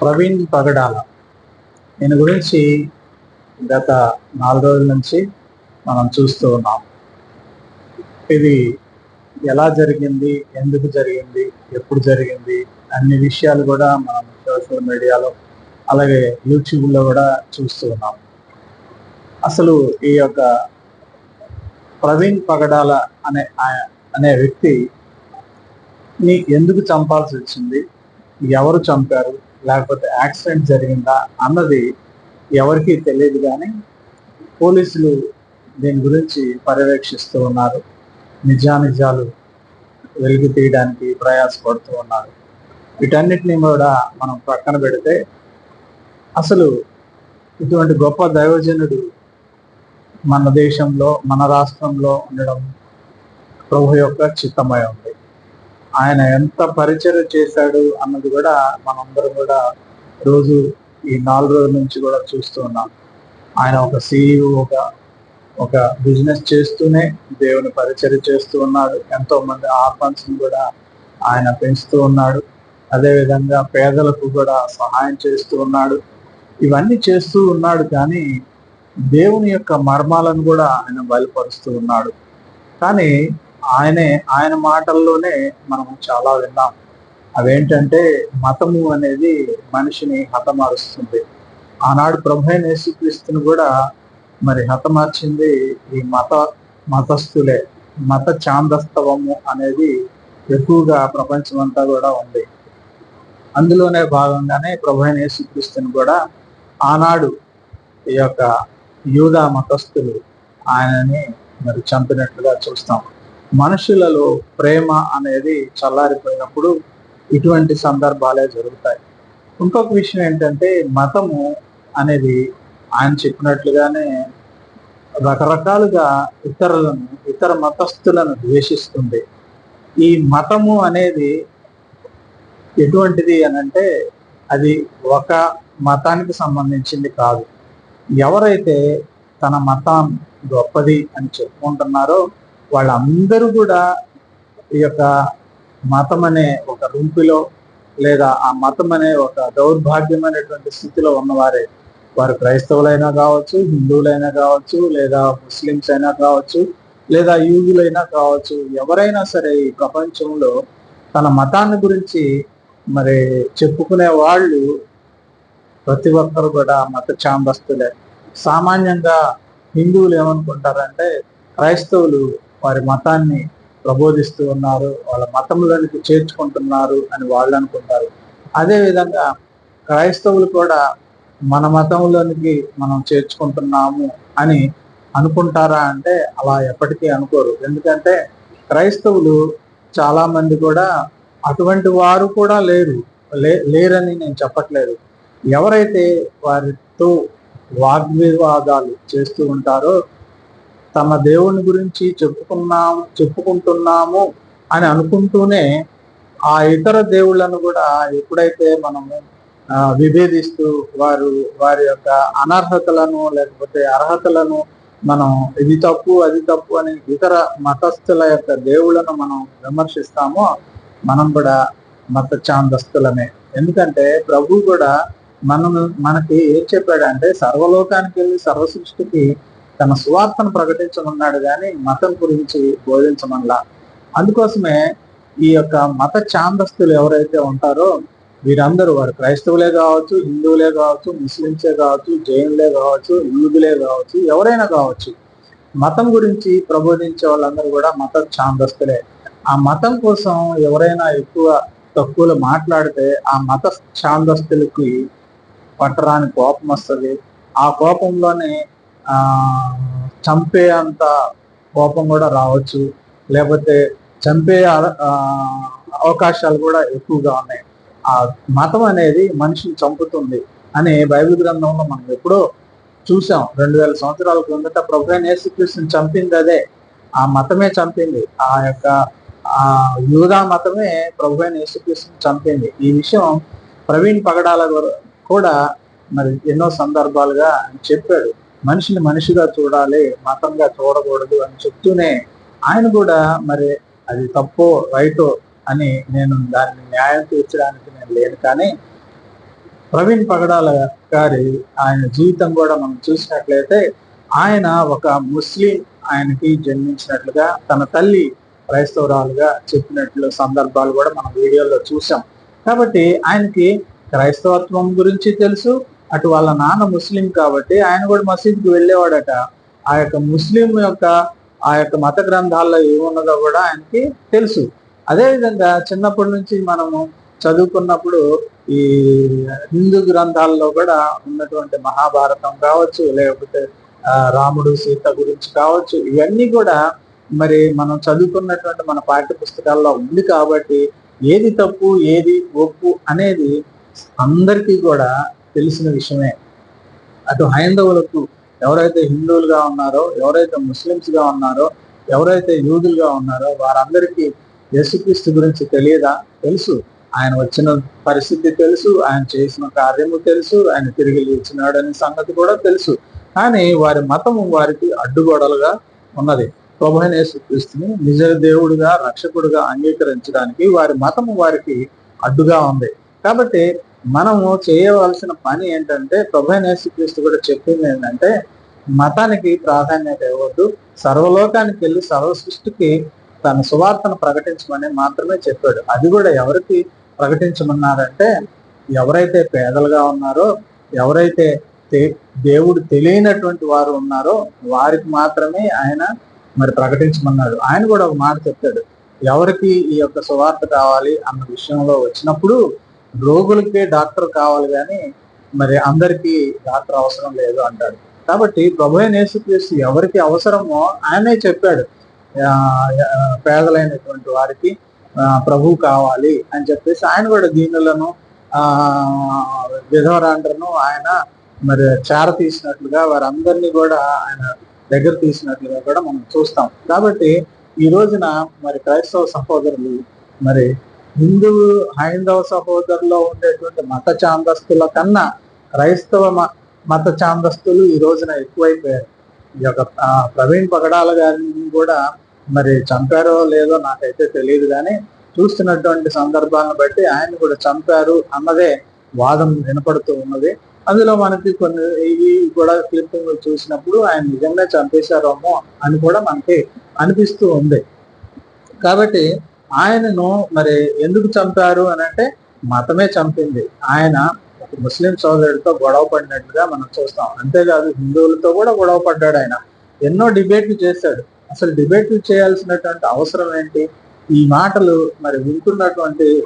ప్రవీణ్ పగడాల. ఈయన గురించి గత నాలుగు రోజుల నుంచి మనం చూస్తూ ఉన్నాం. ఇది ఎలా జరిగింది? ఎందుకు జరిగింది? ఎప్పుడు జరిగింది? అన్ని విషయాలు కూడా మనం సోషల్ మీడియాలో అలాగే యూట్యూబ్లో కూడా చూస్తూ ఉన్నాం. అసలు ఈ యొక్క ప్రవీణ్ పగడాల అనే ఆ- అనే వ్యక్తిని ఎందుకు చంపాల్సి వచ్చింది? ఎవరు చంపారు? లేకపోతే యాక్సిడెంట్ జరిగిందా అన్నది ఎవరికీ తెలియదు కానీ పోలీసులు దీని గురించి పర్యవేక్షిస్తూ ఉన్నారు. నిజానిజాలు వెలుగు తీయడానికి ప్రయాసపడుతూ ఉన్నారు. వీటన్నిటిని కూడా మనం పక్కన పెడితే అసలు ఇటువంటి గొప్ప దైవజనుడు మన దేశంలో మన రాష్ట్రంలో ఉండడం ప్రభు యొక్క చిత్తమై ఉంది ఆయన ఎంత పరిచయం చేశాడు అన్నది కూడా మనందరం కూడా రోజు ఈ నాలుగు రోజుల నుంచి కూడా చూస్తూ ఉన్నాం. ఆయన ఒక సీఈఓ ఒక ఒక బిజినెస్ చేస్తూనే దేవుని పరిచయం చేస్తూ ఉన్నాడు. ఎంతో మంది ఆర్ఫన్స్ కూడా ఆయన పెంచుతూ ఉన్నాడు. అదేవిధంగా పేదలకు కూడా సహాయం చేస్తూ ఉన్నాడు. ఇవన్నీ చేస్తూ ఉన్నాడు కానీ దేవుని యొక్క మర్మాలను కూడా ఆయన బయలుపరుస్తూ ఉన్నాడు. కానీ ఆయనే ఆయన మాటల్లోనే మనం చాలా విన్నాం. అవేంటంటే మతము అనేది మనిషిని హతమారుస్తుంది. ఆనాడు ప్రభు అయిన యేసుక్రీస్తుని కూడా మరి హతమార్చింది ఈ మత మతస్థులే. మత చాందస్తవము అనేది ఎక్కువగా ప్రపంచమంతా కూడా ఉంది. అందులోనే భాగంగానే ప్రభు అయిన యేసుక్రీస్తుని కూడా ఆనాడు ఈ యొక్క యూదా మతస్థులు ఆయనని మరి చంపినట్లుగా చూస్తాం. మనుషులలో ప్రేమ అనేది చల్లారిపోయినప్పుడు ఇటువంటి సందర్భాలే జరుగుతాయి. ఇంకొక విషయం ఏంటంటే మతము అనేది ఆయన చెప్పినట్లుగానే రకరకాలుగా ఇతరులను ఇతర మతస్థులను ద్వేషిస్తుంది. ఈ మతము అనేది ఎటువంటిది అని అంటే అది ఒక మతానికి సంబంధించింది కాదు. ఎవరైతే తన మతం గొప్పది అని చెప్పుకుంటున్నారో వాళ్ళందరూ కూడా ఈ యొక్క మతం అనే ఒక రూపిలో లేదా ఆ మతం అనే ఒక దౌర్భాగ్యమైనటువంటి స్థితిలో ఉన్నవారే. వారు క్రైస్తవులైనా కావచ్చు హిందువులైనా కావచ్చు లేదా ముస్లిమ్స్ అయినా కావచ్చు లేదా యూదులైనా కావచ్చు ఎవరైనా సరే ఈ ప్రపంచంలో తన మతాన్ని గురించి మరి చెప్పుకునే వాళ్ళు ప్రతి ఒక్కరు కూడా మత చాంబస్తులే సామాన్యంగా హిందువులు ఏమనుకుంటారంటే క్రైస్తవులు వారి మతాన్ని ప్రబోధిస్తూ ఉన్నారు వాళ్ళ మతంలోనికి చేర్చుకుంటున్నారు అని వాళ్ళు అనుకుంటారు. అదేవిధంగా క్రైస్తవులు కూడా మన మతంలోనికి మనం చేర్చుకుంటున్నాము అని అనుకుంటారా అంటే అలా ఎప్పటికీ అనుకోరు. ఎందుకంటే క్రైస్తవులు చాలామంది కూడా అటువంటి వారు కూడా లేరు. లే- లేరని నేను చెప్పట్లేదు. ఎవరైతే వారితో వాగ్వివాదాలు చేస్తూ ఉంటారో తమ దేవుని గురించి చెప్పుకున్నాం చెప్పుకుంటున్నాము అని అనుకుంటూనే ఆ ఇతర దేవుళ్ళను కూడా ఎప్పుడైతే మనము విభేదిస్తూ వారు వారి యొక్క అనర్హతలను లేకపోతే అర్హతలను మనం ఇది తప్పు అది తప్పు అని ఇతర మతస్థుల యొక్క దేవుళ్ళను మనం విమర్శిస్తామో మనం కూడా మత చాందస్తులమే ఎందుకంటే ప్రభు కూడా మనం మనకి ఏం చెప్పాడంటే సర్వలోకానికి వెళ్ళి సర్వ సృష్టికి తన సువార్తను ప్రకటించమన్నాడు కానీ మతం గురించి బోధించమనలా. అందుకోసమే ఈ యొక్క మత చాందస్తులు ఎవరైతే ఉంటారో వీరందరూ వారు క్రైస్తవులే కావచ్చు హిందువులే కావచ్చు ముస్లింసే కావచ్చు జైనులే కావచ్చు యూదులే కావచ్చు ఎవరైనా కావచ్చు. మతం గురించి ప్రబోధించే వాళ్ళందరూ కూడా మత చాందస్తులే ఆ మతం కోసం ఎవరైనా ఎక్కువ తక్కువలు మాట్లాడితే ఆ మత చాందస్తులకి పట్టరాని కోపం వస్తుంది ఆ కోపంలోనే చంపే అంత కోపం కూడా రావచ్చు. లేకపోతే చంపే అవకాశాలు కూడా ఎక్కువగా ఉన్నాయి. ఆ మతం అనేది మనిషిని చంపుతుంది అని బైబిల్ గ్రంథంలో మనం ఎప్పుడో చూసాం. రెండు వేల సంవత్సరాల క్రిందట ప్రభుత్వం అయిన యేసుక్రీస్తుని చంపింది అదే. ఆ మతమే చంపింది. ఆ యొక్క ఆ యూదా మతమే ప్రభుత్వం అయిన యేసుక్రీస్తుని చంపింది. ఈ విషయం ప్రవీణ్ పగడాల కూడా మరి ఎన్నో సందర్భాలుగా చెప్పాడు. మనిషిని మనిషిగా చూడాలి మతంగా చూడకూడదు అని చెప్తూనే ఆయన కూడా మరి అది తప్పో రైటో అని నేను దాన్ని న్యాయం తీర్చడానికి నేను లేను. కానీ ప్రవీణ్ పగడాల గారి ఆయన జీవితం కూడా మనం చూసినట్లయితే ఆయన ఒక ముస్లిం ఆయనకి జన్మించినట్లుగా తన తల్లి క్రైస్తవురాలుగా చెప్పినట్లు సందర్భాలు కూడా మనం వీడియోలో చూసాం కాబట్టి ఆయనకి క్రైస్తవత్వం గురించి తెలుసు అటు వాళ్ళ నాన్న ముస్లిం కాబట్టి ఆయన కూడా మసీద్కి వెళ్ళేవాడట. ఆ యొక్క ముస్లిం యొక్క ఆ యొక్క మత గ్రంథాల్లో ఏమున్నదో కూడా ఆయనకి తెలుసు. అదేవిధంగా చిన్నప్పటి నుంచి మనము చదువుకున్నప్పుడు ఈ హిందూ గ్రంథాల్లో కూడా ఉన్నటువంటి మహాభారతం కావచ్చు లేకపోతే రాముడు సీత గురించి కావచ్చు ఇవన్నీ కూడా మరి మనం చదువుకున్నటువంటి మన పాఠ్య పుస్తకాల్లో ఉంది కాబట్టి ఏది తప్పు ఏది ఒప్పు అనేది అందరికీ కూడా తెలిసిన విషయమే. అటు హైందవులకు ఎవరైతే హిందువులుగా ఉన్నారో ఎవరైతే ముస్లిమ్స్గా ఉన్నారో ఎవరైతే యూదులుగా ఉన్నారో వారందరికీ యేసుక్రీస్తు గురించి తెలియదా? తెలుసు. ఆయన వచ్చిన పరిస్థితి తెలుసు ఆయన చేసిన కార్యము తెలుసు ఆయన తిరిగి లేచినాడు అనే సంగతి కూడా తెలుసు. కానీ వారి మతము వారికి అడ్డుగోడలుగా ఉన్నది. ప్రభైన యేసుక్రీస్తుని నిజ దేవుడిగా రక్షకుడుగా అంగీకరించడానికి వారి మతము వారికి అడ్డుగా ఉంది. కాబట్టి మనము చేయవలసిన పని ఏంటంటే ప్రభైన యేసుక్రీస్తు కూడా చెప్పింది ఏంటంటే మతానికి ప్రాధాన్యత ఇవ్వద్దు సర్వలోకానికి వెళ్ళి సర్వ సృష్టికి తన సువార్తను ప్రకటించమని మాత్రమే చెప్పాడు. అది కూడా ఎవరికి ప్రకటించమన్నారంటే ఎవరైతే పేదలుగా ఉన్నారో ఎవరైతే దేవుడు తెలియనటువంటి వారు ఉన్నారో వారికి మాత్రమే ఆయన మరి ప్రకటించమన్నాడు. ఆయన కూడా ఒక మాట చెప్తాడు ఎవరికి ఈ యొక్క సువార్త కావాలి అన్న విషయంలో వచ్చినప్పుడు రోగులకే డాక్టర్ కావాలి కానీ మరి అందరికీ డాక్టర్ అవసరం లేదు అంటాడు. కాబట్టి ప్రభు యేసుక్రీస్తు ఎవరికి అవసరమో ఆయనే చెప్పాడు. పేదలైనటువంటి వారికి ప్రభు కావాలి అని చెప్పేసి ఆయన కూడా దీనులను ఆ విధవరాండ్రను ఆయన మరి చేర తీసినట్లుగా వారందరినీ కూడా ఆయన దగ్గర తీసినట్లుగా కూడా మనం చూస్తాం. కాబట్టి ఈ రోజున మరి క్రైస్తవ సహోదరులు మరి హిందూ హైందవ సహోదరులో ఉండేటువంటి మత చాందస్తుల కన్నా క్రైస్తవ మత చాందస్తులు ఈ రోజున ఎక్కువైపోయారు. ఈ యొక్క ప్రవీణ్ పగడాల గారిని కూడా మరి చంపారో లేదో నాకైతే తెలియదు కానీ చూస్తున్నటువంటి సందర్భాలను బట్టి ఆయన కూడా చంపారు అన్నదే వాదం వినపడుతూ ఉన్నది. అందులో మనకి కొన్ని ఇవి కూడా క్లిప్పింగ్ చూసినప్పుడు ఆయన నిజంగా చంపేశారేమో అని కూడా మనకి అనిపిస్తూ ఉంది. కాబట్టి ఆయనను మరి ఎందుకు చంపారు అని అంటే మతమే చంపింది. ఆయన ముస్లిం సోదరుడితో గొడవ పడినట్టుగా మనం చూస్తాం. అంతేకాదు హిందువులతో కూడా గొడవ పడ్డాడు ఆయన. ఎన్నో డిబేట్లు చేశాడు. అసలు డిబేట్లు చేయాల్సినటువంటి అవసరం ఏంటి? ఈ మాటలు మరి వింటున్నటువంటి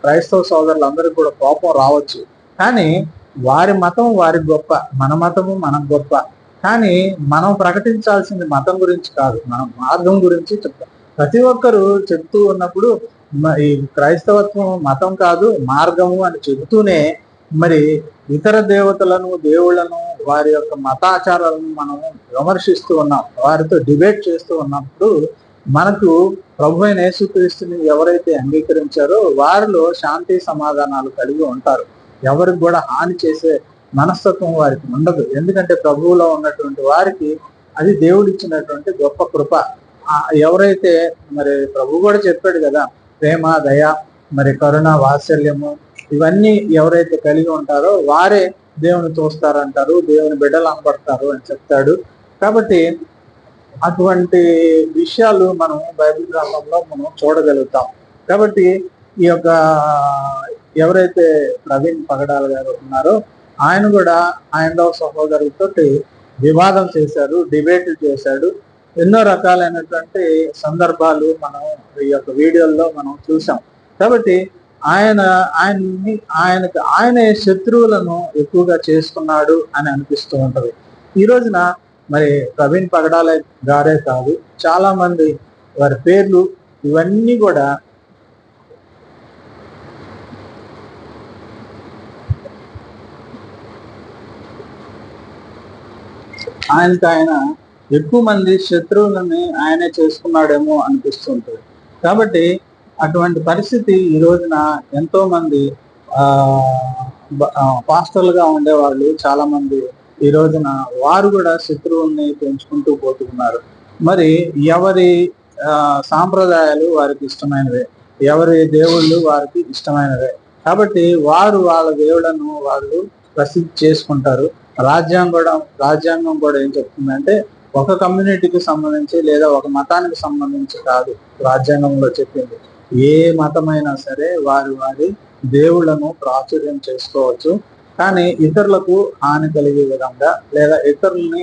క్రైస్తవ సోదరులందరికీ కూడా కోపం రావచ్చు. కానీ వారి మతం వారి గొప్ప. మన మతము మనం గొప్ప. కానీ మనం ప్రకటించాల్సింది మతం గురించి కాదు. మనం మార్గం గురించి చెప్తాం. ప్రతి ఒక్కరు చెప్తూ ఉన్నప్పుడు ఈ క్రైస్తవత్వం మతం కాదు మార్గము అని చెబుతూనే మరి ఇతర దేవతలను దేవుళ్ళను వారి యొక్క మతాచారాలను మనం విమర్శిస్తూ ఉన్నాం వారితో డిబేట్ చేస్తూ ఉన్నప్పుడు మనకు ప్రభు అయిన యేసుక్రీస్తుని ఎవరైతే అంగీకరించారో వారిలో శాంతి సమాధానాలు కలిగి ఉంటారు. ఎవరికి కూడా హాని చేసే మనస్తత్వం వారికి ఉండదు. ఎందుకంటే ప్రభువులో ఉన్నటువంటి వారికి అది దేవుడిచ్చినటువంటి గొప్ప కృప. ఎవరైతే మరి ప్రభు కూడా చెప్పాడు కదా ప్రేమ దయ మరి కరుణ వాత్సల్యము ఇవన్నీ ఎవరైతే కలిగి ఉంటారో వారే దేవుని చూస్తారంటారు దేవుని బిడ్డలు అనబడతారు అని చెప్తాడు. కాబట్టి అటువంటి విషయాలు మనం బైబిల్ గ్రంథంలో మనం చూడగలుగుతాం. కాబట్టి ఈ యొక్క ఎవరైతే ప్రవీణ్ పగడాల గారు ఉన్నారో ఆయన కూడా ఆయన సహోదరులతో వివాదం చేశారు డిబేట్లు చేశాడు. ఎన్నో రకాలైనటువంటి సందర్భాలు మనం ఈ యొక్క వీడియోల్లో మనం చూసాం. కాబట్టి ఆయన ఆయన్ని ఆయనకు ఆయన శత్రువులను ఎక్కువగా చేసుకున్నాడు అని అనిపిస్తూ ఉంటది. ఈ రోజున మరి ప్రవీణ్ పగడాల గారే కాదు చాలా మంది వారి పేర్లు ఇవన్నీ కూడా ఆయనకు ఆయన ఎక్కువ మంది శత్రువులని ఆయనే చేసుకున్నాడేమో అనిపిస్తుంటుంది. కాబట్టి అటువంటి పరిస్థితి ఈ రోజున ఎంతో మంది పాస్టర్లుగా ఉండేవాళ్ళు చాలా మంది ఈ రోజున వారు కూడా శత్రువుల్ని పెంచుకుంటూ పోతున్నారు మరి ఎవరి సాంప్రదాయాలు వారికి ఇష్టమైనవే? ఎవరి దేవుళ్ళు వారికి ఇష్టమైనవే? కాబట్టి వారు వాళ్ళ దేవుళ్ళను వాళ్ళు ప్రసిద్ధి చేసుకుంటారు. రాజ్యాంగం కూడా రాజ్యాంగం కూడా ఏం చెప్తుందంటే ఒక కమ్యూనిటీకి సంబంధించి లేదా ఒక మతానికి సంబంధించి కాదు రాజ్యాంగంలో చెప్పింది. ఏ మతమైనా సరే వారి వారి దేవుళ్ళను ప్రాచుర్యం చేసుకోవచ్చు. కానీ ఇతరులకు హాని కలిగే విధంగా లేదా ఇతరుల్ని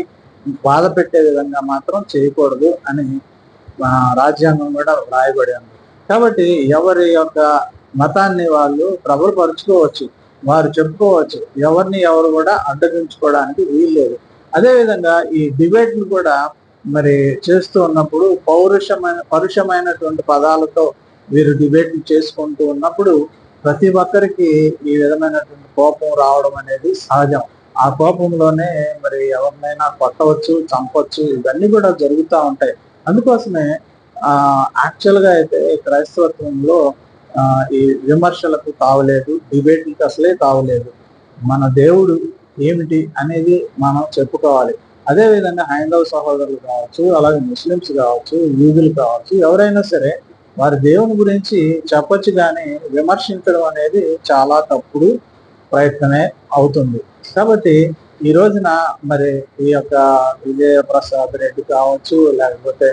బాధ పెట్టే విధంగా మాత్రం చేయకూడదు అని రాజ్యాంగం కూడా రాయబడి ఉంది. కాబట్టి ఎవరి యొక్క మతాన్ని వాళ్ళు ప్రబలపరుచుకోవచ్చు. వారు చెప్పుకోవచ్చు. ఎవరిని ఎవరు కూడా అడ్డగించుకోవడానికి వీల్లేదు. అదేవిధంగా ఈ డిబేట్లు కూడా మరి చేస్తూ ఉన్నప్పుడు పౌరుషమైన పరుషమైనటువంటి పదాలతో వీరు డిబేట్లు చేసుకుంటూ ఉన్నప్పుడు ప్రతి ఒక్కరికి ఈ విధమైనటువంటి కోపం రావడం అనేది సహజం. ఆ కోపంలోనే మరి ఎవరినైనా కొట్టవచ్చు, చంపవచ్చు ఇవన్నీ కూడా జరుగుతూ ఉంటాయి. అందుకోసమే ఆ అయితే క్రైస్తవత్వంలో ఈ విమర్శలకు తావులేదు. డిబేట్లకు అసలే తావులేదు. మన దేవుడు ఏమిటి అనేది మనం చెప్పుకోవాలి. అదే విధంగా హైందవ సహోదరులు కావచ్చు, అలాగే ముస్లిమ్స్ కావచ్చు, యూదులు కావచ్చు, ఎవరైనా సరే వారి దేవుని గురించి చెప్పొచ్చు కానీ విమర్శించడం అనేది చాలా తప్పుడు ప్రయత్నమే అవుతుంది. కాబట్టి ఈ రోజున మరి ఈ యొక్క విజయ ప్రసాద్ రెడ్డి కావచ్చు, లేకపోతే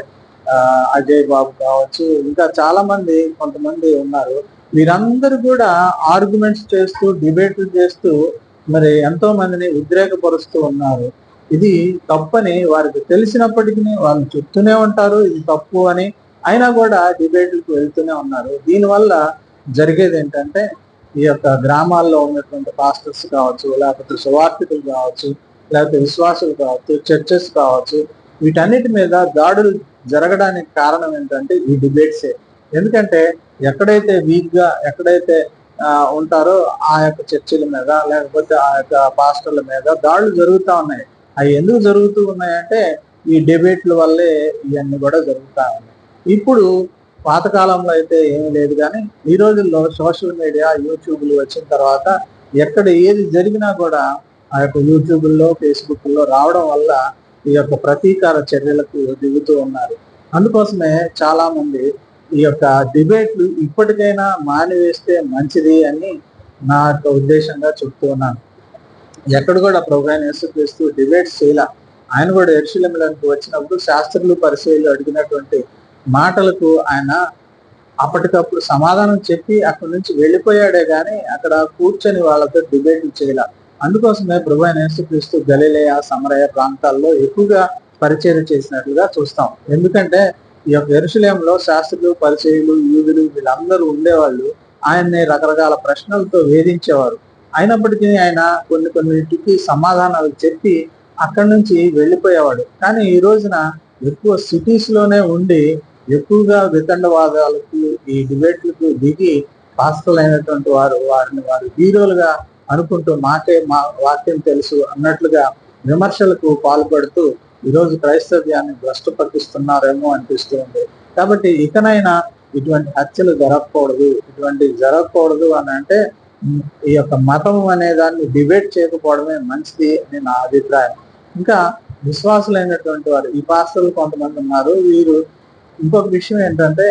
అజయ్ బాబు కావచ్చు, ఇంకా చాలా మంది కొంతమంది ఉన్నారు. వీరందరూ కూడా ఆర్గ్యుమెంట్స్ చేస్తూ డిబేట్లు చేస్తూ మరి ఎంతో మందిని ఉద్రేకపరుస్తూ ఉన్నారు. ఇది తప్పని వారికి తెలిసినప్పటికీ వాళ్ళు చెప్తూనే ఉంటారు ఇది తప్పు అని. అయినా కూడా డిబేట్లకు వెళ్తూనే ఉన్నారు. దీనివల్ల జరిగేది ఏంటంటే ఈ యొక్క గ్రామాల్లో ఉన్నటువంటి పాస్టర్స్ కావచ్చు, లేకపోతే సువార్థికులు కావచ్చు, లేకపోతే విశ్వాసులు కావచ్చు, చర్చెస్ కావచ్చు, వీటన్నిటి మీద దాడులు జరగడానికి కారణం ఏంటంటే ఈ డిబేట్సే. ఎందుకంటే ఎక్కడైతే వీక్గా ఎక్కడైతే ఉంటారో ఆ యొక్క చర్చిల మీద లేకపోతే ఆ యొక్క పాస్టర్ల మీద దాడులు జరుగుతూ ఉన్నాయి. అవి ఎందుకు జరుగుతూ ఉన్నాయంటే ఈ డిబేట్ల వల్లే ఇవన్నీ కూడా జరుగుతూ ఉన్నాయి. ఇప్పుడు పాతకాలంలో అయితే ఏమీ లేదు కానీ ఈ రోజుల్లో సోషల్ మీడియా యూట్యూబ్లు వచ్చిన తర్వాత ఎక్కడ ఏది జరిగినా కూడా ఆ యొక్క యూట్యూబ్లో ఫేస్బుక్లో రావడం వల్ల ఈ యొక్క ప్రతీకార చర్యలకు దిగుతూ ఉన్నారు. అందుకోసమే చాలామంది ఈ యొక్క డిబేట్లు ఇప్పటికైనా మానివేస్తే మంచిది అని నా యొక్క ఉద్దేశంగా చెప్తూ ఉన్నాను. ఎక్కడ కూడా ప్రోగ్రాం అయిన యేసుక్రీస్తు డిబేట్స్ చేయల. ఆయన కూడా యెరూషలేములోనికి వచ్చినప్పుడు శాస్త్రులు పరిశీలు అడిగినటువంటి మాటలకు ఆయన అప్పటికప్పుడు సమాధానం చెప్పి అక్కడి నుంచి వెళ్ళిపోయాడే కానీ అక్కడ కూర్చొని వాళ్ళతో డిబేట్లు చేయాల అందుకోసమే ప్రభు అయిన యేసుక్రీస్తు గలిలయ, సమరయ ప్రాంతాల్లో ఎక్కువగా పరిచయం చేసినట్లుగా చూస్తాం. ఎందుకంటే ఈ యొక్క ఎరుసలేంలో శాస్త్రులు, పరిచయులు, యూదులు వీళ్ళందరూ ఉండేవాళ్ళు. ఆయన్ని రకరకాల ప్రశ్నలతో వేధించేవారు. అయినప్పటికీ ఆయన కొన్ని కొన్నిటికి సమాధానాలు చెప్పి అక్కడి నుంచి వెళ్ళిపోయేవాడు. కానీ ఈ రోజున ఎక్కువ సిటీస్లోనే ఉండి ఎక్కువగా వితండవాదాలకు ఈ డిబేట్లకు దిగి పాస్టర్లైనటువంటి వారు వారిని వారు హీరోలుగా అనుకుంటూ మాకే మా వాక్యం తెలుసు అన్నట్లుగా విమర్శలకు పాల్పడుతూ ఈరోజు క్రైస్తవ్యాన్ని భ్రష్టు పట్టిస్తున్నారేమో అనిపిస్తుంది. కాబట్టి ఇకనైనా ఇటువంటి హత్యలు జరగకూడదు. ఇటువంటివి జరగకూడదు అని అంటే ఈ యొక్క మతం అనే దాన్ని డిబేట్ చేయకపోవడమే మంచిది అని నా అభిప్రాయం. ఇంకా విశ్వాసులైనటువంటి వారు ఈ పాస్టర్లు కొంతమంది ఉన్నారు. వీరు ఇంకొక విషయం ఏంటంటే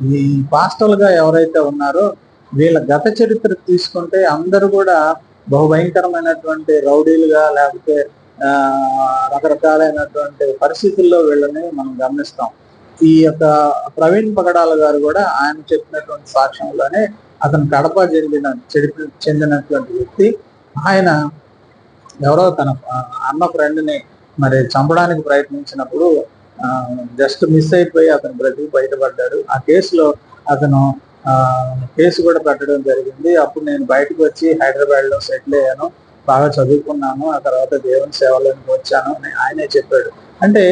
ఈ పాస్టర్లుగా ఎవరైతే ఉన్నారో వీళ్ళ గత చరిత్ర తీసుకుంటే అందరూ కూడా బహుభయంకరమైనటువంటి రౌడీలుగా లేకపోతే రకరకాలైనటువంటి పరిస్థితుల్లో వీళ్ళని మనం గమనిస్తాం. ఈ యొక్క ప్రవీణ్ పగడాల గారు కూడా ఆయన చెప్పినటువంటి సాక్ష్యంలోనే అతను కడప జరిగిన చెందినటువంటి వ్యక్తి. ఆయన ఎవరో తన అన్న ఫ్రెండ్ని మరి చంపడానికి ప్రయత్నించినప్పుడు జస్ట్ మిస్ అయిపోయి అతను బ్రతికి బయటపడ్డాడు. ఆ కేసులో అతను ఆ కేసు కూడా పెట్టడం జరిగింది. అప్పుడు నేను బయటకు వచ్చి హైదరాబాద్లో సెటిల్ అయ్యాను. బాగా చదువుకున్నాను. ఆ తర్వాత దేవుని సేవలోకి వచ్చాను అని ఆయనే చెప్పాడు. అంటే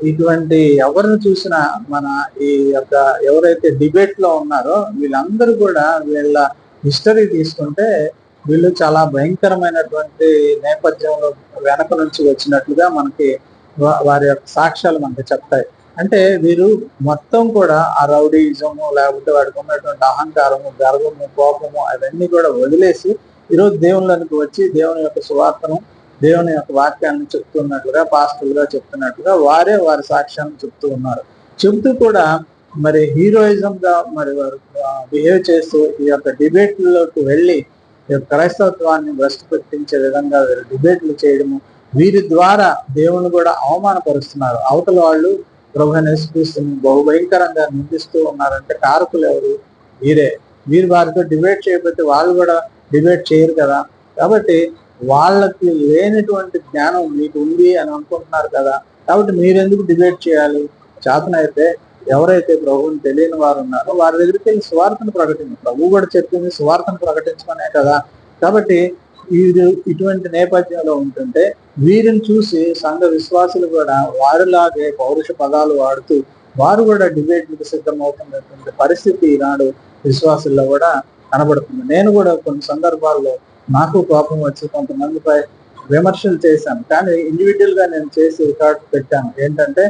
ఇటువంటి ఎవరిని చూసినా మన ఈ యొక్క ఎవరైతే డిబేట్లో ఉన్నారో వీళ్ళందరూ కూడా వీళ్ళ హిస్టరీ తీసుకుంటే వీళ్ళు చాలా భయంకరమైనటువంటి నేపథ్యంలో వెనక నుంచి వచ్చినట్లుగా మనకి వారి యొక్క సాక్ష్యాలు మనకి చెప్తాయి. అంటే వీరు మొత్తం కూడా ఆ రౌడీజము లేకపోతే వాడికి ఉన్నటువంటి అహంకారము, గర్వము, కోపము అవన్నీ కూడా వదిలేసి ఈరోజు దేవుళ్ళకి వచ్చి దేవుని యొక్క సువార్తను దేవుని యొక్క వాక్యాన్ని చెప్తున్నట్లుగా పాస్టర్లుగా చెప్తున్నట్లుగా వారే వారి సాక్ష్యాన్ని చెప్తూ ఉన్నారు. చెబుతూ కూడా మరి హీరోయిజం గా మరి వారు బిహేవ్ చేస్తూ ఈ యొక్క డిబేట్లలోకి వెళ్ళి ఈ యొక్క క్రైస్తవత్వాన్ని భ్రష్టు పెట్టించే విధంగా వీరు డిబేట్లు చేయడము వీరి ద్వారా దేవుని కూడా అవమానపరుస్తున్నారు. అవతల వాళ్ళు ప్రభు యేసుక్రీస్తుని బహుభయంకరంగా నిందిస్తూ ఉన్నారంటే కారకులు ఎవరు? వీరే. వీరు వారితో డిబేట్ చేయబట్టి వాళ్ళు కూడా డిబేట్ చేయరు కదా. కాబట్టి వాళ్ళకి లేనటువంటి జ్ఞానం మీకు ఉంది అని అనుకుంటున్నారు కదా. కాబట్టి మీరెందుకు డిబేట్ చేయాలి? చేతనైతే ఎవరైతే ప్రభువుని తెలియని వారు ఉన్నారో వారి దగ్గరికి వెళ్ళి సువార్తను ప్రకటించు ప్రభు కూడా చెప్పింది స్వార్థను ప్రకటించమనే కదా. కాబట్టి వీరు ఇటువంటి నేపథ్యంలో ఉంటుంటే వీరిని చూసి సంఘ విశ్వాసులు కూడా వారిలాగే పౌరుష పదాలు వాడుతూ వారు కూడా డిబేట్లకు సిద్ధమవుతున్నటువంటి పరిస్థితి ఈనాడు విశ్వాసుల్లో కూడా కనబడుతుంది. నేను కూడా కొన్ని సందర్భాల్లో నాకు కోపం వచ్చి కొంతమందిపై విమర్శలు చేశాను. కానీ ఇండివిజువల్గా నేను చేసి రికార్డ్ పెట్టాను. ఏంటంటే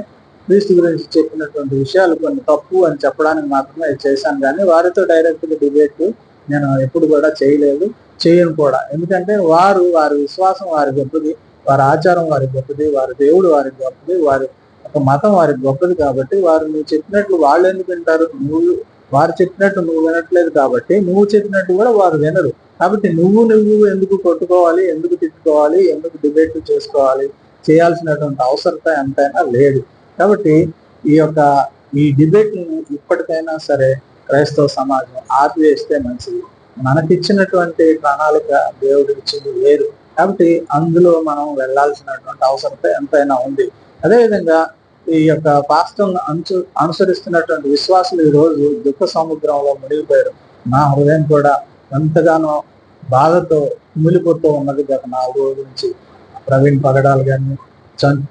క్రీస్తు గురించి చెప్పినటువంటి విషయాలు కొన్ని తప్పు అని చెప్పడానికి మాత్రమే చేశాను. కానీ వారితో డైరెక్ట్ డిబేట్ నేను ఎప్పుడు కూడా చేయలేదు చేయను కూడా. ఎందుకంటే వారు వారి విశ్వాసం వారి గొప్పది వారి ఆచారం వారి గొప్పది వారి దేవుడు వారి గొప్పది వారి ఒక మతం వారి గొప్పది కాబట్టి వారు నువ్వు చెప్పినట్లు వాళ్ళు ఎందుకు వింటారు? నువ్వు వారు చెప్పినట్టు నువ్వు వినట్లేదు కాబట్టి నువ్వు చెప్పినట్టు కూడా వారు వినరు. కాబట్టి నువ్వు నువ్వు ఎందుకు కొట్టుకోవాలి ఎందుకు తిట్టుకోవాలి ఎందుకు డిబేట్లు చేసుకోవాలి చేయాల్సినటువంటి అవసరత ఎంతైనా లేదు. కాబట్టి ఈ యొక్క ఈ డిబేట్ ఇప్పటికైనా సరే క్రైస్తవ సమాజం ఆపివేస్తే మంచిది. మనకిచ్చినటువంటి ప్రణాళిక దేవుడు ఇచ్చింది వేరు. కాబట్టి అందులో మనం వెళ్ళాల్సినటువంటి అవసరత ఎంతైనా ఉంది. అదేవిధంగా ఈ యొక్క పాస్టం అను అనుసరిస్తున్నటువంటి విశ్వాసులు ఈ రోజు దుఃఖ సముద్రంలో మునిగిపోయారు. నా హృదయం కూడా ఎంతగానో బాధతో కుమిలిపోతూ ఉన్నది గత నాలుగు రోజుల నుంచి. ప్రవీణ్ పగడాలు కానీ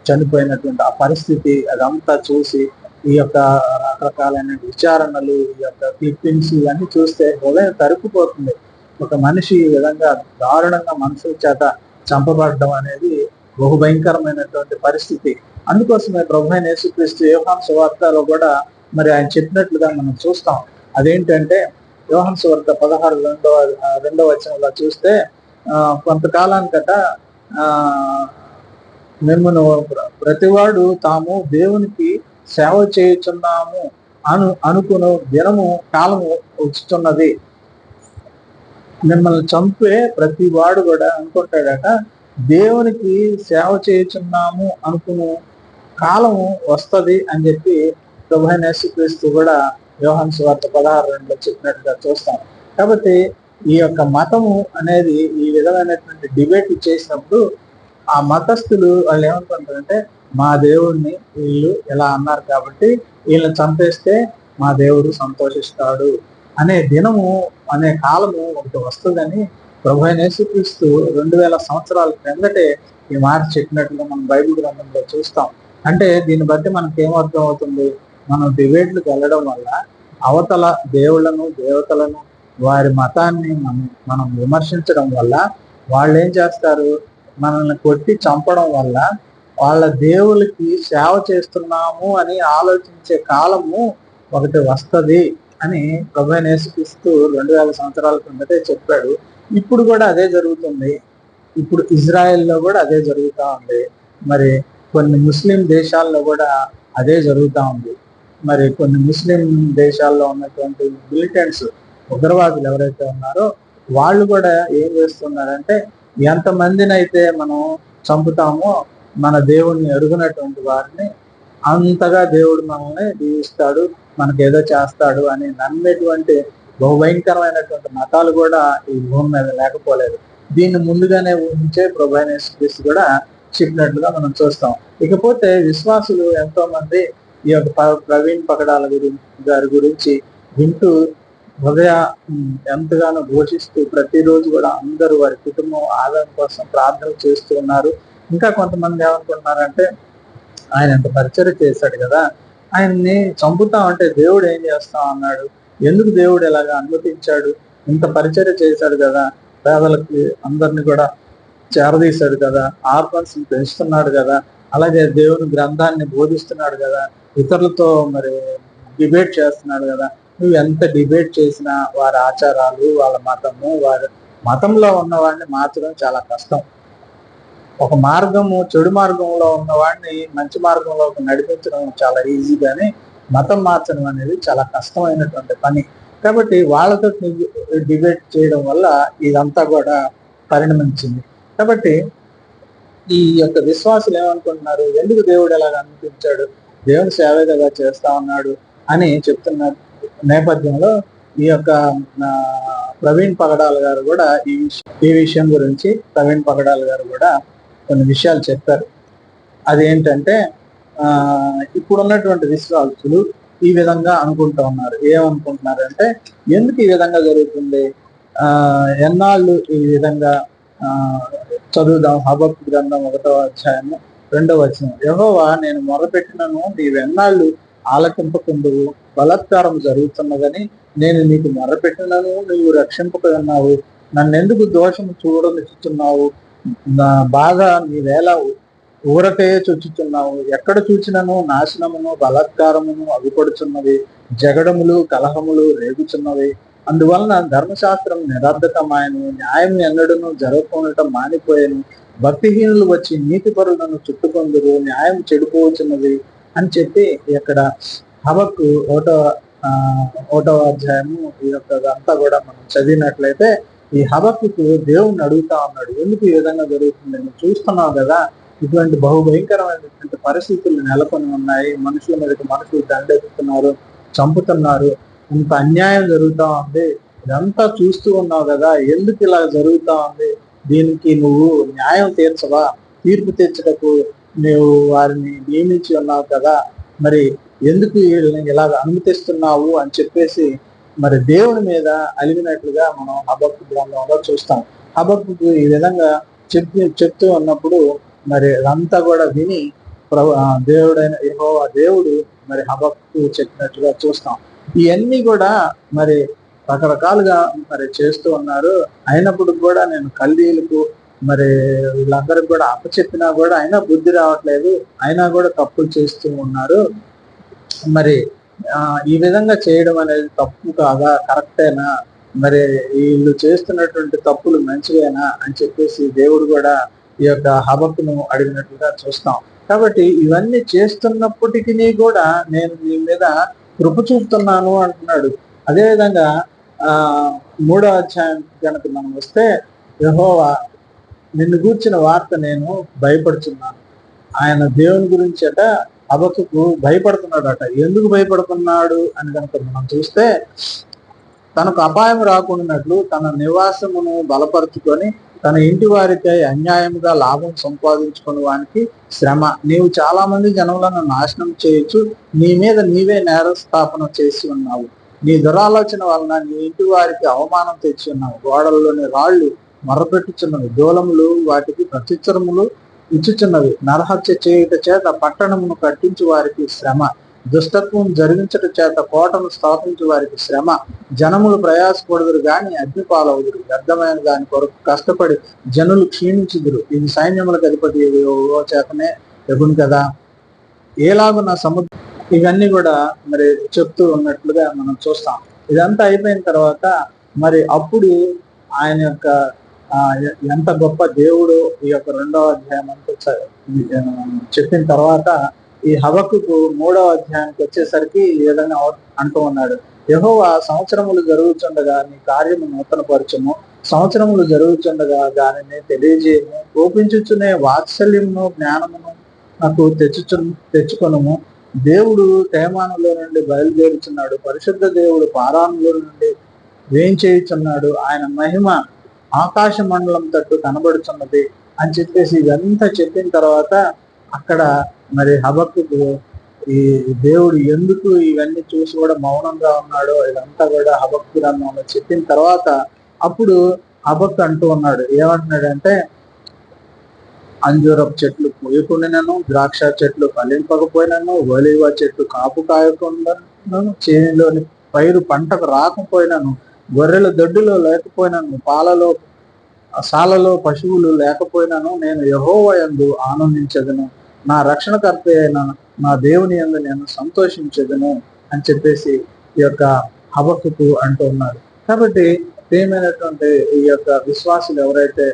చనిపోయినటువంటి ఆ పరిస్థితి అదంతా చూసి ఈ యొక్క రకరకాలైన విచారణలు ఈ యొక్క క్లిప్పింగ్స్ ఇవన్నీ చూస్తే హృదయం తరుక్కుపోతుంది. ఒక మనిషి ఈ విధంగా దారుణంగా మనుషుల చేత చంపబడడం అనేది బహు భయంకరమైనటువంటి పరిస్థితి. అందుకోసమే ప్రభు అయిన యేసుక్రీస్తు యోహాన్ సువార్తలో కూడా మరి ఆయన చెప్పినట్లుగా మనం చూస్తాం. అదేంటంటే యోహాన్ సువార్త పదహారు రెండవ రెండవ వచనంలో చూస్తే కొంతకాలానికట మిమ్మను మిమ్మల్ని ప్రతివాడు తాము దేవునికి సేవ చేయుచున్నాము అను అనుకును దినము కాలము వచ్చుతున్నది మిమ్మల్ని చంపే ప్రతి వాడు కూడా అనుకుంటాడట. దేవునికి సేవ చేయుచున్నాము అనుకుని కాలము వస్తుంది అని చెప్పి ప్రభు నేసుక్రీస్తు కూడా వ్యవహాన్ సువార్త పదహారు రెండులో చెప్పినట్టుగా చూస్తాం. కాబట్టి ఈ యొక్క మతము అనేది ఈ విధమైనటువంటి డిబేట్ చేసినప్పుడు ఆ మతస్థులు వాళ్ళు ఏమనుకుంటారంటే మా దేవుడిని వీళ్ళు ఇలా అన్నారు కాబట్టి వీళ్ళని చంపేస్తే మా దేవుడు సంతోషిస్తాడు అనే దినము అనే కాలము ఒకటి వస్తుందని ప్రభు యేసుక్రీస్తు రెండు వేల సంవత్సరాల క్రిందటే ఈ మాట చెప్పినట్లుగా మనం బైబిల్ గ్రంథంలో చూస్తాం. అంటే దీన్ని బట్టి మనకి ఏమర్థం అవుతుంది మనం డిబేట్లకు వెళ్ళడం వల్ల అవతల దేవుళ్ళను దేవతలను వారి మతాన్ని మనం మనం విమర్శించడం వల్ల వాళ్ళు ఏం చేస్తారు? మనల్ని కొట్టి చంపడం వల్ల వాళ్ళ దేవులకి సేవ చేస్తున్నాము అని ఆలోచించే కాలము ఒకటి వస్తుంది అని ప్రభు నేసుకిస్తూ రెండు వేల సంవత్సరాల క్రిందటే చెప్పాడు. ఇప్పుడు కూడా అదే జరుగుతుంది. ఇప్పుడు ఇజ్రాయెల్లో కూడా అదే జరుగుతూ ఉంది. మరి కొన్ని ముస్లిం దేశాల్లో కూడా అదే జరుగుతూ ఉంది. మరి కొన్ని ముస్లిం దేశాల్లో ఉన్నటువంటి మిలిటెంట్స్ ఉగ్రవాదులు ఎవరైతే ఉన్నారో వాళ్ళు కూడా ఏం చేస్తున్నారంటే ఎంతమందినైతే మనం చంపుతామో మన దేవుణ్ణి అడుగునటువంటి వారిని అంతగా దేవుడు మనల్ని దీవిస్తాడు మనకి ఏదో చేస్తాడు అని నమ్మేటువంటి బహుభయంకరమైనటువంటి మతాలు కూడా ఈ భూమి మీద లేకపోలేదు. దీన్ని ముందుగానే ఊహించే ప్రభు కూడా చెప్పినట్లుగా మనం చూస్తాం. ఇకపోతే విశ్వాసులు ఎంతో మంది ఈ యొక్క ప్రవీణ్ పకడాల గురించి గారి గురించి వింటూ హృదయ ఎంతగానో ఘోషిస్తూ ప్రతిరోజు కూడా అందరూ వారి కుటుంబం ఆదాయం కోసం ప్రార్థన చేస్తూ ఉన్నారు. ఇంకా కొంతమంది ఏమనుకుంటున్నారంటే ఆయన ఎంత పరిచయం చేశాడు కదా ఆయన్ని చంపుతాం అంటే దేవుడు ఏం చేస్తాం అన్నాడు. ఎందుకు దేవుడు ఎలాగా అనుమతించాడు? ఇంత పరిచయం చేశాడు కదా. పేదలకి అందరిని కూడా చేరదీశాడు కదా. ఆర్ఫన్స్ పెంచుతున్నాడు కదా. అలాగే దేవుని గ్రంథాన్ని బోధిస్తున్నాడు కదా. ఇతరులతో మరి డిబేట్ చేస్తున్నాడు కదా. నువ్వు ఎంత డిబేట్ చేసినా వారి ఆచారాలు వాళ్ళ మతము వారి మతంలో ఉన్నవాడిని మార్చడం చాలా కష్టం. ఒక మార్గము చెడు మార్గంలో ఉన్న వాడిని మంచి మార్గంలోకి నడిపించడం చాలా ఈజీ కానీ మతం మార్చడం అనేది చాలా కష్టమైనటువంటి పని. కాబట్టి వాళ్ళతో డిబేట్ చేయడం వల్ల ఇదంతా కూడా పరిణమించింది. కాబట్టి ఈ యొక్క విశ్వాసులు ఏమనుకుంటున్నారు? ఎందుకు దేవుడు ఎలాగ అనిపించాడు? దేవుడు సేవగా చేస్తా ఉన్నాడు అని చెప్తున్న నేపథ్యంలో ఈ యొక్క ప్రవీణ్ పగడాల్ గారు కూడా ఈ ఈ విషయం గురించి ప్రవీణ్ పగడాల్ గారు కూడా కొన్ని విషయాలు చెప్పారు. అదేంటంటే ఇప్పుడున్నటువంటి విశ్వాసులు ఈ విధంగా అనుకుంటూ ఉన్నారు. ఏమనుకుంటున్నారు అంటే ఎందుకు ఈ విధంగా జరుగుతుంది? ఎన్నాళ్ళు ఈ విధంగా చదువుదాం. హబక్ గ్రంథం ఒకటో అధ్యాయము రెండవ వచ్చిన యహోవా నేను మొరపెట్టినను నీవెన్నాళ్ళు ఆలకింపకుందువు బలత్కారం జరుగుతున్నదని నేను నీకు మొరపెట్టినను నువ్వు రక్షింపకున్నావు నన్నెందుకు దోషము చూడనిస్తున్నావు బాగా బాధ నీవేళ ఊరకే చూచుచున్నావు ఎక్కడ చూచినను? నాశనమును బలాత్కారమును అగుపడుచున్నవి. జగడములు కలహములు రేగుచున్నవి. అందువలన ధర్మశాస్త్రం నిరర్ధకమాయను న్యాయం ఎన్నడను జరగకుండా మానిపోయాను. భక్తిహీనులు వచ్చి నీతి పరులను చుట్టుకొందురు. న్యాయం చెడిపోవచ్చున్నది అని చెప్పి ఇక్కడ హవకు ఒకటో ఒకటో అధ్యాయము ఈ యొక్క అంతా కూడా మనం చదివినట్లయితే ఈ హబక్కు దేవుణ్ణి అడుగుతా ఉన్నాడు. ఎందుకు ఈ విధంగా జరుగుతుంది నువ్వు చూస్తున్నావు కదా? ఇటువంటి బహుభయంకరమైనటువంటి పరిస్థితులు నెలకొని ఉన్నాయి. మనుషుల మీదకి మనుషులు దండెత్తుతున్నారు చంపుతున్నారు. ఇంత అన్యాయం జరుగుతూ ఉంది. ఇదంతా చూస్తూ ఉన్నావు కదా ఎందుకు ఇలా జరుగుతూ ఉంది? దీనికి నువ్వు న్యాయం తీర్చవా? తీర్పు తీర్చటకు నువ్వు వారిని నియమించి ఉన్నావు కదా. మరి ఎందుకు ఇలా అనుమతిస్తున్నావు అని చెప్పేసి మరి దేవుని మీద అలిగినట్లుగా మనం హబక్కు గ్రంథంలో చూస్తాం. హబక్కు ఈ విధంగా చెప్పి చెప్తూ ఉన్నప్పుడు మరి అదంతా కూడా విని దేవుడైన దేవుడు మరి హబక్కు చెప్పినట్టుగా చూస్తాం. ఇవన్నీ కూడా మరి రకరకాలుగా మరి చేస్తూ ఉన్నారు. అయినప్పుడు కూడా నేను కల్దీలకు మరి వీళ్ళందరికి కూడా అప్పచెప్పినా కూడా అయినా బుద్ధి రావట్లేదు. అయినా కూడా తప్పులు చేస్తూ ఉన్నారు. మరి ఈ విధంగా చేయడం అనేది తప్పు కాదా? కరెక్టేనా? మరి వీళ్ళు చేస్తున్నటువంటి తప్పులు మంచివేనా? అని చెప్పేసి దేవుడు కూడా ఈ యొక్క హబక్కును అడిగినట్లుగా చూస్తాం. కాబట్టి ఇవన్నీ చేస్తున్నప్పటికీ కూడా నేను మీ మీద కృప చూపుతున్నాను అంటున్నాడు. అదేవిధంగా ఆ మూడో అధ్యాయం కనుక మనం వస్తే యహోవా నిన్ను గూర్చిన వార్త నేను భయపడుతున్నాను ఆయన దేవుని గురించి అట అబకుకు భయపడుతున్నాడట. ఎందుకు భయపడుతున్నాడు అని కనుక మనం చూస్తే తనకు అపాయం రాకుండాట్లు తన నివాసమును బలపరుచుకొని తన ఇంటి వారికై అన్యాయంగా లాభం సంపాదించుకుని వానికి శ్రమ. నీవు చాలా మంది జనములను నాశనం చేయొచ్చు నీ మీద నీవే నేరస్థాపన చేసి ఉన్నావు. నీ దురాలోచన వలన నీ ఇంటి వారికి అవమానం తెచ్చి ఉన్నావు. గోడల్లోని రాళ్ళు మరపెట్టుచున్నవి దూలములు వాటికి ప్రత్యుత్తరములు ఇచ్చుచున్నవి. నరహత్య చేయుట చేత పట్టణమును కట్టించు వారికి శ్రమ. దుష్టత్వం జరిగించట చేత కోటను స్థాపించే వారికి శ్రమ జనములు ప్రయాసపడుదురు గాని అగ్నిపాలవుదురు. వ్యర్థమైన దాని కొరకు కష్టపడి జనులు క్షీణించుదురు. ఇది సైన్యములకు అధిపతి చేతనే ఎగును కదా. ఏలాగున సముద్ర ఇవన్నీ కూడా మరి చెప్తూ ఉన్నట్లుగా మనం చూస్తాం. ఇదంతా అయిపోయిన తర్వాత మరి అప్పుడు ఆయన యొక్క ఎంత గొప్ప దేవుడు ఈ యొక్క రెండవ అధ్యాయం అంతా చెప్పిన తర్వాత ఈ హవకు మూడవ అధ్యాయానికి వచ్చేసరికి ఈ విధంగా అంటూ ఉన్నాడు యహోవా సంవత్సరములు జరుగుతుండగా నీ కార్యము నూతనపరచము. సంవత్సరములు జరుగుతుండగా దానిని తెలియజేయము. కోపించుచునే వాత్సల్యమును జ్ఞానమును నాకు తెచ్చుచు తెచ్చుకొనము. దేవుడు తేమానులో నుండి బయలుదేరుచున్నాడు. పరిశుద్ధ దేవుడు పారాణులో నుండి వేయించేయుచున్నాడు ఆయన మహిమ ఆకాశ మండలం తట్టు కనబడుచున్నది అని చెప్పేసి ఇదంతా చెప్పిన తర్వాత అక్కడ మరి హబక్కు ఈ దేవుడు ఎందుకు ఇవన్నీ చూసి కూడా మౌనంగా ఉన్నాడో ఇదంతా కూడా హబక్కు గ్రంథంలో చెప్పిన తర్వాత అప్పుడు హబక్ అంటూ ఉన్నాడు. ఏమంటున్నాడంటే అంజూరపు చెట్లు పోయకుండాను ద్రాక్ష చెట్లు ఫలింపకపోయినాను ఒలివ చెట్లు కాపు కాయకుండా చేనిలోని పైరు పంటకు రాకపోయినాను గొర్రెల దొడ్డులో లేకపోయినాను పాలలో సాలలో పశువులు లేకపోయినాను నేను యహోవయందు ఆనందించదను. నా రక్షణకర్త అయిన నా దేవుని ఎందు నేను సంతోషించదును అని చెప్పేసి ఈ యొక్క హబక్కు అంటూ ఉన్నారు కాబట్టి ప్రియమైనటువంటి ఈ యొక్క విశ్వాసులు ఎవరైతే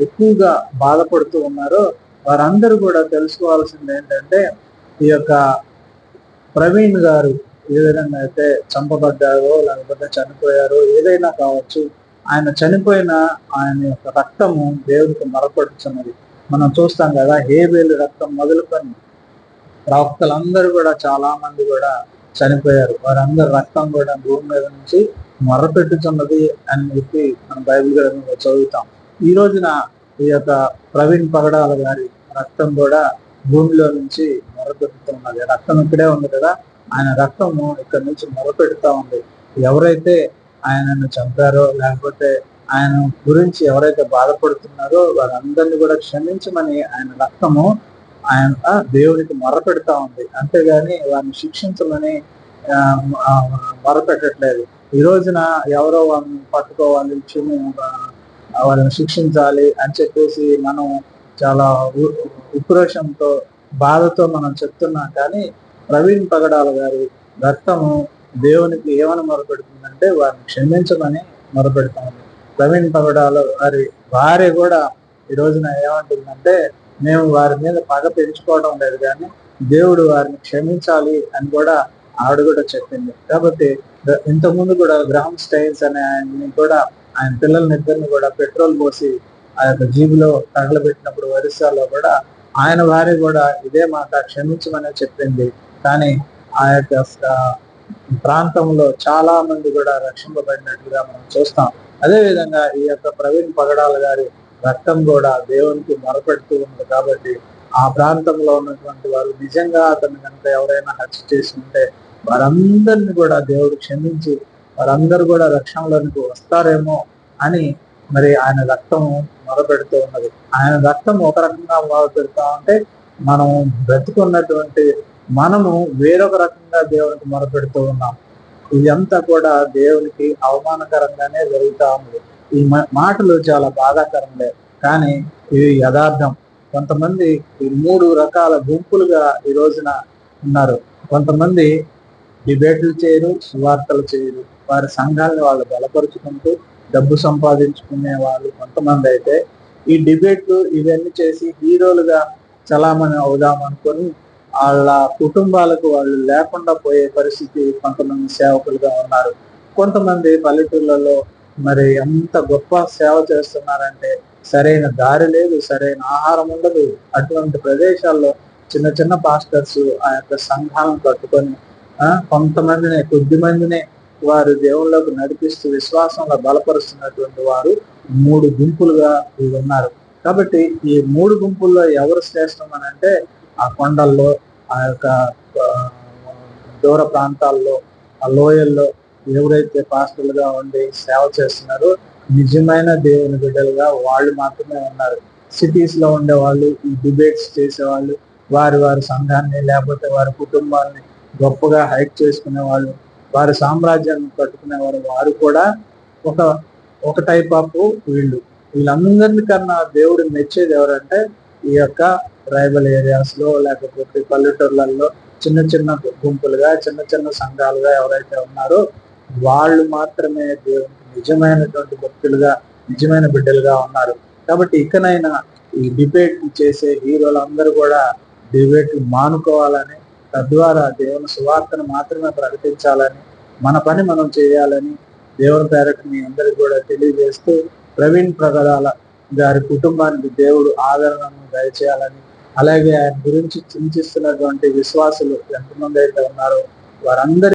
ఎక్కువగా బాధపడుతూ ఉన్నారో వారందరూ కూడా తెలుసుకోవాల్సింది ఏంటంటే ఈ యొక్క ప్రవీణ్ గారు ఏ విధంగా అయితే చంపబడ్డారో లేకపోతే చనిపోయారో ఏదైనా కావచ్చు ఆయన చనిపోయిన ఆయన యొక్క రక్తము దేవుడికి మరపడుచున్నది. మనం చూస్తాం కదా హేబేలు రక్తం మొదలుకొని ప్రవక్తలందరూ కూడా చాలా మంది కూడా చనిపోయారు. వారందరి రక్తం కూడా భూమి మీద నుంచి మొరపెట్టుచున్నది అని చెప్పి మనం బైబిల్ గ్రంథంలో చదువుతాం. ఈ రోజున ఈ యొక్క ప్రవీణ్ పగడాల గారి రక్తం కూడా భూమిలో నుంచి మొరపెడుతున్నది రక్తం ఇక్కడే ఉంది కదా ఆయన రక్తము ఇక్కడ నుంచి మొరపెడుతూ ఉంది. ఎవరైతే ఆయనను చంపారో లేకపోతే ఆయన గురించి ఎవరైతే బాధపడుతున్నారో వారందరినీ కూడా క్షమించమని ఆయన రక్తము ఆయన దేవునికి మొరపెడతా ఉంది. అంతేగాని వారిని శిక్షించమని మొరపెట్టట్లేదు. ఈ రోజున ఎవరో వాళ్ళని పట్టుకోవాలి క్షమి వాళ్ళని శిక్షించాలి అని చెప్పేసి మనం చాలా ఉక్రోషంతో బాధతో మనం చెప్తున్నాం. కానీ ప్రవీణ్ పగడాల గారి రక్తము దేవునికి ఏమని మొరపెడుతుందంటే వారిని క్షమించమని మొరపెడుతుంది ప్రవీణ్ పగడాల వారి భార్య కూడా ఈ రోజున ఏమంటుందంటే మేము వారి మీద పగ పెంచుకోవడం లేదు కానీ దేవుడు వారిని క్షమించాలి అని కూడా ఆవిడ కూడా చెప్పింది. కాబట్టి ఇంతకుముందు కూడా గ్రహం స్టైల్స్ అనే ఆయన్ని కూడా ఆయన పిల్లలనిద్దరిని కూడా పెట్రోల్ పోసి ఆ యొక్క జీబులో తగలబెట్టినప్పుడు వరిసాలో కూడా ఆయన భార్య కూడా ఇదే మాట క్షమించమనే చెప్పింది. కానీ ఆ యొక్క ప్రాంతంలో చాలా మంది కూడా రక్షింపబడినట్టుగా మనం చూస్తాం. అదే విధంగా ఈ యొక్క ప్రవీణ్ పగడాల గారి రక్తం కూడా దేవునికి మొరపెడుతూ ఉంది కాబట్టి ఆ ప్రాంతంలో ఉన్నటువంటి వారు నిజంగా అతను కనుక ఎవరైనా హత్య చేసి ఉంటే వారందరిని కూడా దేవుడు క్షమించి వారందరూ కూడా రక్షణలోనికి వస్తారేమో అని మరి ఆయన రక్తం మొరపెడుతూ ఉన్నది. ఆయన రక్తం ఒక రకంగా మొరపెడతా ఉంటే మనం బ్రతుకున్నటువంటి మనము వేరొక రకంగా దేవునికి మొరపెడుతూ ఉన్నాం. ఇదంతా కూడా దేవునికి అవమానకరంగానే జరుగుతూ ఉంది. ఈ మాటలు చాలా బాధాకరంలే. కానీ ఇవి యథార్థం. కొంతమంది ఈ మూడు రకాల గుంపులుగా ఈ రోజున ఉన్నారు. కొంతమంది డిబేట్లు చేయరు సువార్తలు చేయరు. వారి సంఘాలను వాళ్ళు బలపరుచుకుంటూ డబ్బు సంపాదించుకునే వాళ్ళు కొంతమంది అయితే ఈ డిబేట్లు ఇవన్నీ చేసి హీరోలుగా చలామణి అవుదాం అనుకొని వాళ్ళ కుటుంబాలకు వాళ్ళు లేకుండా పోయే పరిస్థితి కొంతమంది సేవకులుగా ఉన్నారు. కొంతమంది పల్లెటూళ్ళలో మరి ఎంత గొప్ప సేవ చేస్తున్నారంటే సరైన దారి లేదు సరైన ఆహారం ఉండదు. అటువంటి ప్రదేశాల్లో చిన్న చిన్న పాస్టర్స్ ఆ యొక్క సంఘాలను కట్టుకొని కొంతమందినే కొద్ది మందినే వారు దేవుళ్ళకు నడిపిస్తూ విశ్వాసంలో బలపరుస్తున్నటువంటి వారు మూడు గుంపులుగా ఉన్నారు. కాబట్టి ఈ మూడు గుంపుల్లో ఎవరు శ్రేష్టం అని అంటే ఆ కొండల్లో ఆ యొక్క దూర ప్రాంతాల్లో ఆ లోయల్లో ఎవరైతే పాస్టర్లుగా ఉండి సేవ చేస్తున్నారో నిజమైన దేవుని బిడ్డలుగా వాళ్ళు మాత్రమే ఉన్నారు. సిటీస్లో ఉండే వాళ్ళు ఈ డిబేట్స్ చేసేవాళ్ళు వారి వారి సంఘాన్ని లేకపోతే వారి కుటుంబాన్ని గొప్పగా హైక్ చేసుకునే వాళ్ళు వారి సామ్రాజ్యాన్ని కట్టుకునేవారు వారు కూడా ఒక ఒక టైప్ ఆఫ్ వీళ్ళు. వీళ్ళందరికన్నా దేవుడు మెచ్చేది ఎవరంటే ఈ యొక్క ట్రైబల్ ఏరియాస్లో లేకపోతే పల్లెటూర్లలో చిన్న చిన్న గుంపులుగా చిన్న చిన్న సంఘాలుగా ఎవరైతే ఉన్నారో వాళ్ళు మాత్రమే దేవునికి నిజమైనటువంటి భక్తులుగా నిజమైన బిడ్డలుగా ఉన్నారు. కాబట్టి ఇకనైనా ఈ డిబేట్ చేసే హీరోలు అందరూ కూడా డిబేట్ మానుకోవాలని తద్వారా దేవుని సువార్తను మాత్రమే ప్రకటించాలని మన పని మనం చేయాలని దేవుని పేరట మీ అందరికి కూడా తెలియజేస్తూ ప్రవీణ్ ప్రగదాల గారి కుటుంబానికి దేవుడు ఆదరణను దయచేయాలని అలాగే ఆయన గురించి చింతిస్తున్నటువంటి విశ్వాసులు ఎంతమంది అయితే ఉన్నారో వారందరి